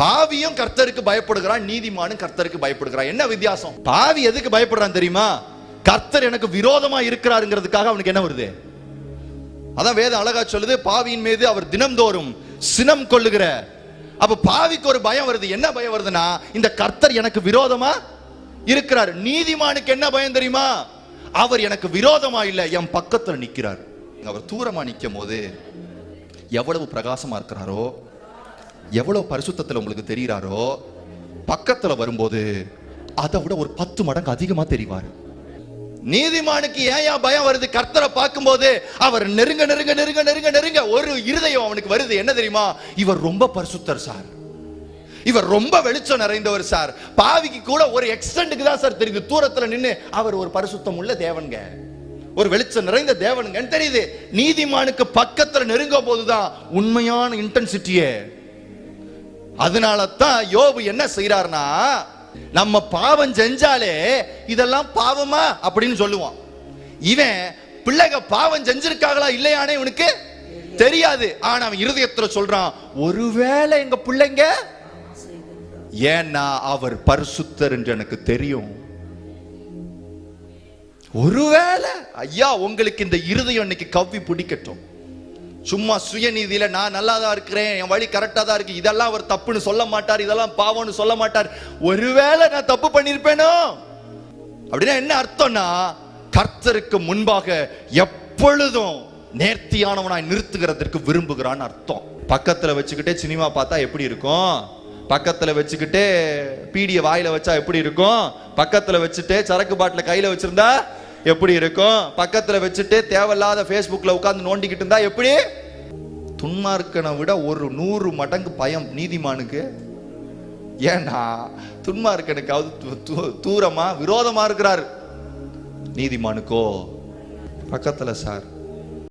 பாவியும் கர்த்தருக்கு பயப்படுகிறான் நீதிமானும் கர்த்தருக்கு பயப்படுகிறான். என்ன வித்தியாசம்? பாவி எதுக்கு பயப்படுறான் தெரியுமா? கர்த்தர் எனக்கு விரோதமா இருக்கிறாருங்கிறதுக்காக அவனுக்கு என்ன வருது? அதான் வேதம் அழகா சொல்லுது பாவியின் மீது அவர் தினம்தோறும் சினம் கொள்ளுகிற. அப்ப பாவிக்கு ஒரு பயம் வருது. என்ன பயம் வருதுன்னா இந்த கர்த்தர் எனக்கு விரோதமா இருக்கிறார். நீதிமானுக்கு என்ன பயம் தெரியுமா? அவர் எனக்கு விரோதமா இல்ல என் பக்கத்துல நிக்கிறார். அவர் தூரமா நிக்கும் போது எவ்வளவு பிரகாசமா இருக்கிறாரோ எவ்வளவு பரிசுத்தத்தில் உங்களுக்கு தெரிகிறாரோ பக்கத்தில் வரும்போது அதை விட ஒரு பத்து மடங்கு அதிகமாக தெரிவார். நீதிமானுக்கு ஏன் ஏன் பயம் வருது? கர்த்தரை பார்க்கும்போது அவர் நெருங்க நெருங்க நெருங்க நெருங்க நெருங்க ஒரு இருதயம் அவனுக்கு வருது. என்ன தெரியுமா? இவர் ரொம்ப பரிசுத்தர் சார். இவர் ரொம்ப வெளிச்சம் நிறைந்தவர் சார். பாவிக்கு கூட ஒரு எக்ஸ்டெண்டுக்கு தான் சார் தெரியுது. தூரத்தில் நின்று அவர் ஒரு பரிசுத்தம் உள்ள தேவனுங்க. ஒரு வெளிச்சம் நிறைந்த தேவனுங்கன்னு தெரியுது. நீதிமானுக்கு பக்கத்தில் நெருங்கும் போதுதான் உண்மையான இன்டென்சிட்டியே அதனால தான் யோபு என்ன செய்யறாருனா நம்ம பாவம் செஞ்சாலே இதெல்லாம் பாவமா அப்படின்னு சொல்லுவான். இவன் பிள்ளைக பாவம் செஞ்சிருக்காங்களா இல்லையானே இவனுக்கு தெரியாது. ஆனா அவன் இருதயத்துல சொல்றான் ஒருவேளை எங்க பிள்ளைங்க ஏன்னா அவர் பரிசுத்தர் என்று எனக்கு தெரியும். ஒருவேளை ஐயா உங்களுக்கு இந்த இருதயம் இன்னைக்கு கவ்வி பிடிக்கட்டும். சும்மா சுயநீதியில நான் நல்லா தான் இருக்கிறேன் என் வழி கரெக்டாக தான் இருக்கு. இதெல்லாம் அவர் தப்புன்னு சொல்ல மாட்டார் இதெல்லாம் பாவம்னு சொல்ல மாட்டார். ஒருவேளை நான் தப்பு பண்ணியிருப்பேனோ? அப்படின்னா என்ன அர்த்தம்னா கர்த்தருக்கு முன்பாக எப்பொழுதும் நேர்த்தியானவனாய் நிறுத்துகிறதற்கு விரும்புகிறான்னு அர்த்தம். பக்கத்தில் வச்சுக்கிட்டே சினிமா பார்த்தா எப்படி இருக்கும்? பக்கத்தில் வச்சுக்கிட்டே பீடியை வாயில வச்சா எப்படி இருக்கும்? பக்கத்தில் வச்சுட்டு சரக்கு பாட்டில் கையில் வச்சிருந்தா எப்படி இருக்கும் பக்கத்தில் வச்சுட்டு தேவையில்லாத ஃபேஸ்புக்கில் உட்காந்து நோண்டிக்கிட்டு இருந்தா எப்படி? துன்மார்க்கனை விட ஒரு நூறு மடங்கு பயம் நீதிமானுக்கு. ஏன்னா துன்மார்க்கனுக்காவது து- து- தூரமா விரோதமா இருக்கிறார். நீதிமானுக்கோ பக்கத்தில் சார்